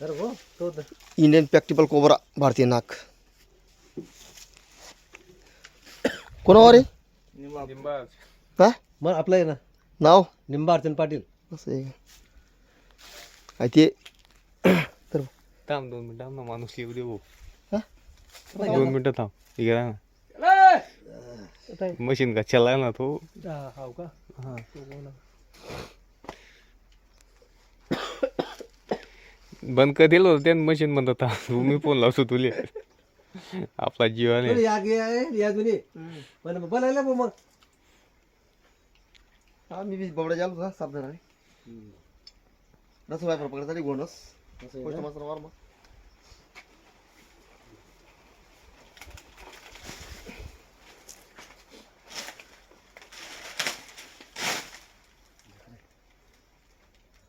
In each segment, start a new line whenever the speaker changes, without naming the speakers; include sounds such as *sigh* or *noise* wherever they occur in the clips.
तर हो तो द-
इंडियन प्रॅक्टिकल कोबरा भारतीय नाक. कोणावर आहे? हा?
मग आपलं आहे ना.
नाव?
निंबा अर्चन पाटील.
असं आहे का? काय ते? तर
थांब दोन मिनिटं थांब ना माणूस येऊ दे भाऊ.
हा?
दोन मिनिटं थांब. इकडे राहा ना. मशीन का? चला ना तो.
हाव का?
बंद कर दिलं होतं त्यानं मशीन बंद होता मी फोन लावतो तुले. आपला जीवन आहे
या गे आहे या जुनी पण बोलायला बा मग.
हा मी बी बाबडा जालो होता धराले दस वापर पकडता गोष्ट मात्र मार मग.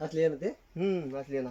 असले ना ते?
हम्म वाचले ना.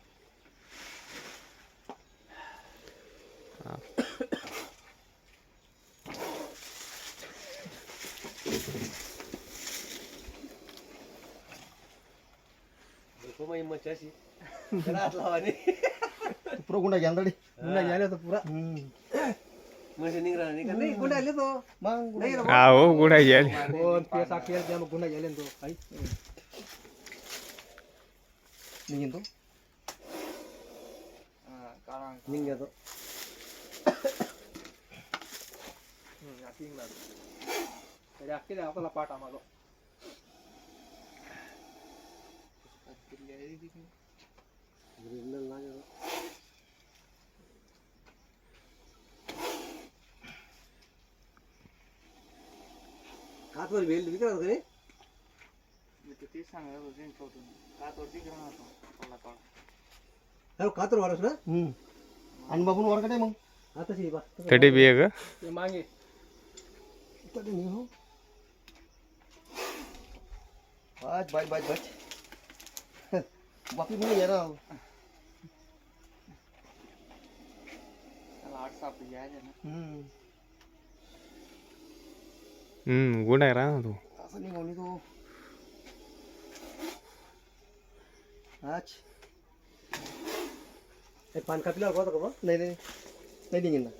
mau jasi. Berat
lawan. *laughs* Pura
guna jangan ah. tadi. Guna jangan atau
pura. Hmm. Masih
kan.
Hmm.
nih kan? Nih guna jalan tuh. Mang. Oh, ah, oh guna jalan. Oh, biasa kian
mau guna jalan tuh. Hai.
Tuh. Ning tuh. Hmm,
yakin
lah. Jadi akhirnya aku lapar sama lo हातवर
बेल विचार
होतं रे
मी
तर तेच सांगायला होतो जिंकला होतो कातवरती घेऊन होतो कॉला कॉला कातर वारस ना
आणि बाबून वर कडे
आता शी बा
तडे बी आहे का
मागे।
तडे नाही हो। बाज बाज बाज बाज। बापी म्हणून ये ना हम्म.
हम्म गुडा आहे राहा ना तू
असं निघाली तो आज
हे पान कापल्यावर होतं का मग
नाही नाही नाही निघेन ना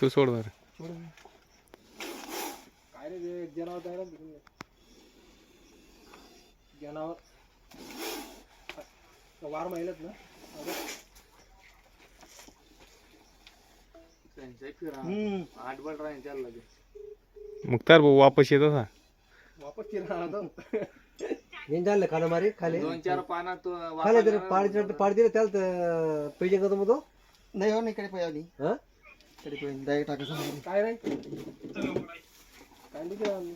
तू
सोड
रे
मुक्तार भाऊ वापस येतो
ना. वापस झालं खाना मारे खाली.
दोन चार पाना
खाली पाडी पाड दिलं त्याला पैसे करतो मग तो.
नाही हो नाही कडे पाय आधी
हा
कडे पाय डायरेक्ट टाकायचं
काय नाही कांडी केला आम्ही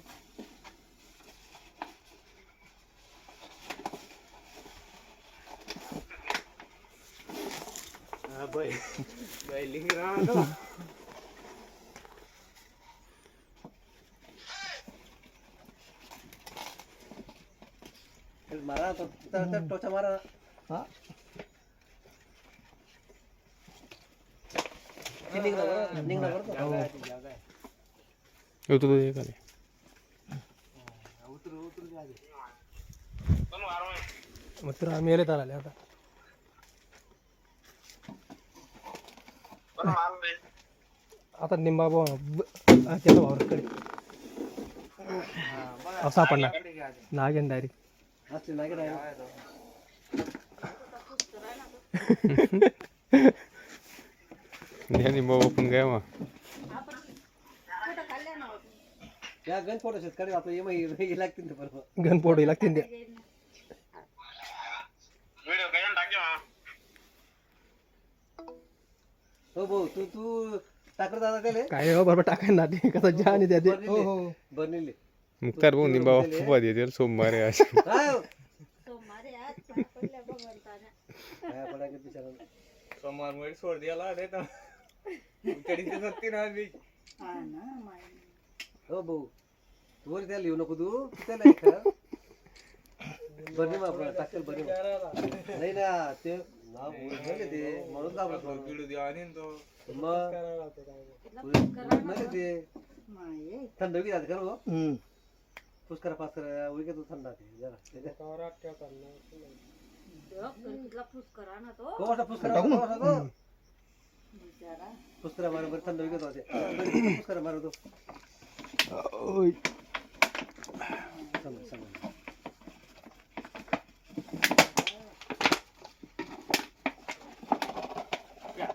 मारा तो तर तर टोचा मारा
हा
ती निघला बरं निघला
उतरू दे खाली.
मित्र आम्ही येले आले आता. आता निंबा त्याचा वावरकडे. असा पडला नागेन डायरेक्ट *laughs*
ध्यानी बाबा पण काय मग
या गण फ़ोटो शेतकरी आपलं ये मग लागतील ते बरोबर गण फ़ोटो लागतील ते हो भाऊ तू तू टाकर दादा त्याले काय हो बरोबर टाकाय ना ते कसा जा आणि त्या हो हो बनलेले
मुक्तार भाऊ बाबा फुफा देते सोमवारी आज
काय हो?
सोमवारी आज पाय पडल्या भगवंताने
काय पडायचं बिचारा
सोमवार मुळे सोड द्यायला रे तर सत्ती ना मी
हा ना माय
हो भाऊ. तू वर त्याला लिहू नको तू. त्याला एक कर. बरं मग आपलं टाकेल बरं नाही ना ते नाव बोलले ते. म्हणून घाबरत होतो.
किडू द्या आणि तो
मग? नाही ते.
माये.
थंड की जाते खरं हो पुष्करा पास्करा उलके तू थंड राहते जरा
तिथला पुष्करा ना तो.
पुष्करा? कोणाचा तो?
बिचारा.
そしたら
まるまるた
んのい。けたぜそしたらまる
どお
い。たんのいたんのい。やっ